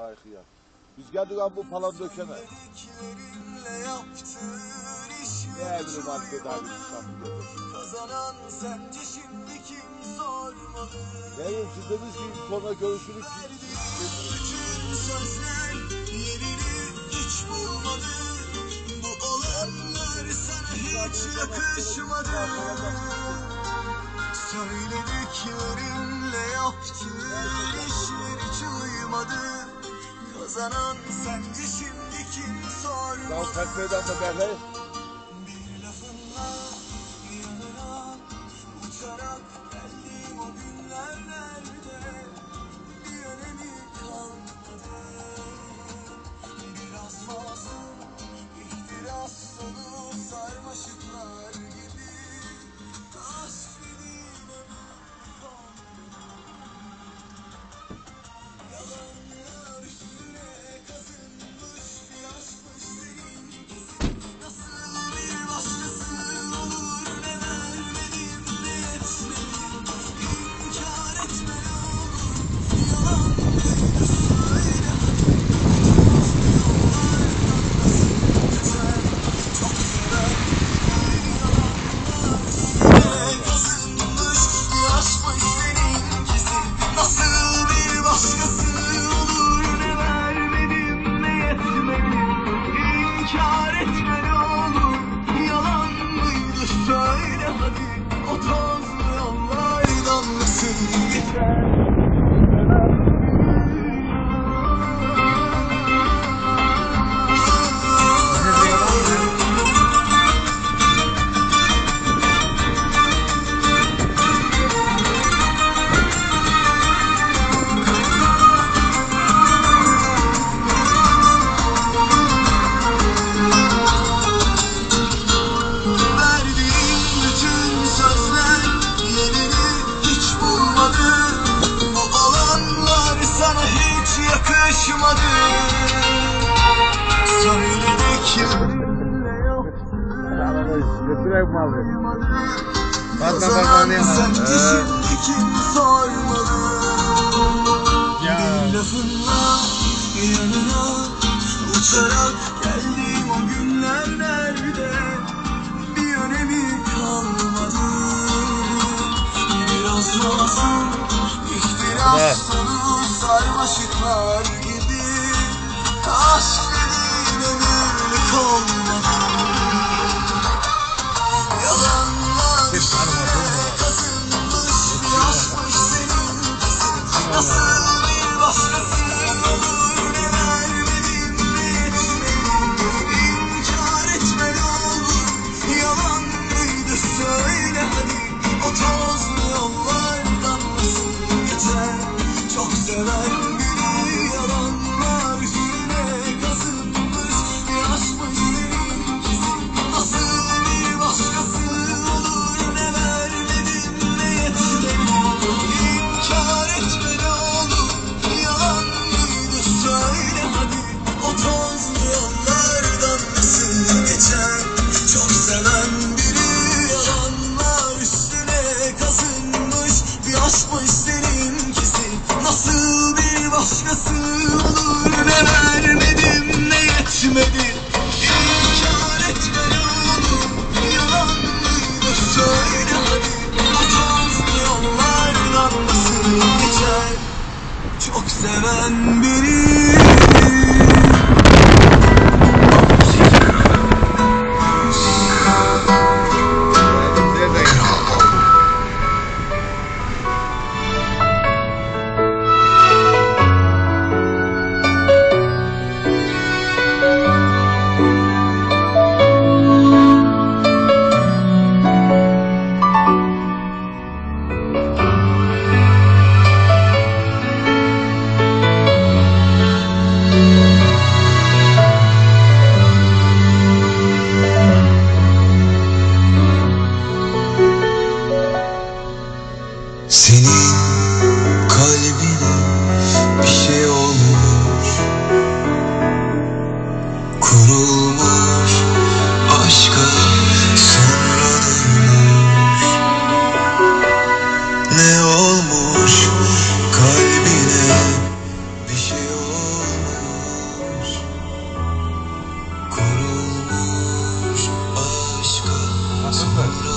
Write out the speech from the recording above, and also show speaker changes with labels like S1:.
S1: Ay hıyar. Biz geldik abi bu palan dökene.
S2: İşleri
S1: Ne evli var tedavi İstanbul dedi.
S2: Kazanan sence şimdi kim sormalı
S1: Ne bileyim siz dediniz ki sonra görüşürüz.
S2: Bütün sözler yerini hiç bulmadı Bu olanlar sana hiç yakışmadı Söylediklerinle yaptığın işler hiç uymadı Kazanan sence şimdi kim
S1: Ya
S2: sormalı
S1: Fethiye'den de Berlin.
S2: Yakışmadı Söylediklerinle
S3: Götürek malı.
S2: Kazanan
S3: Ee,
S2: şimdi kim sormalı. Bir lafınla yanına uçarak geldim o günler nerede? Bir önemi kalmadı. Biraz masum ihtiras dolu sarmaşıklar gibi aşk dediğin ömürlük olmadı Yalanlar seninkisi Nasıl bir başkası olur ne vermedim ne etmedim İnkar etme ne olur yalan mıydı söyle hadi O tozlu yollardan nasıl Çok seven seven biri olmuş kalbine bir şey olmuş kurulmuş aşka. Nasıl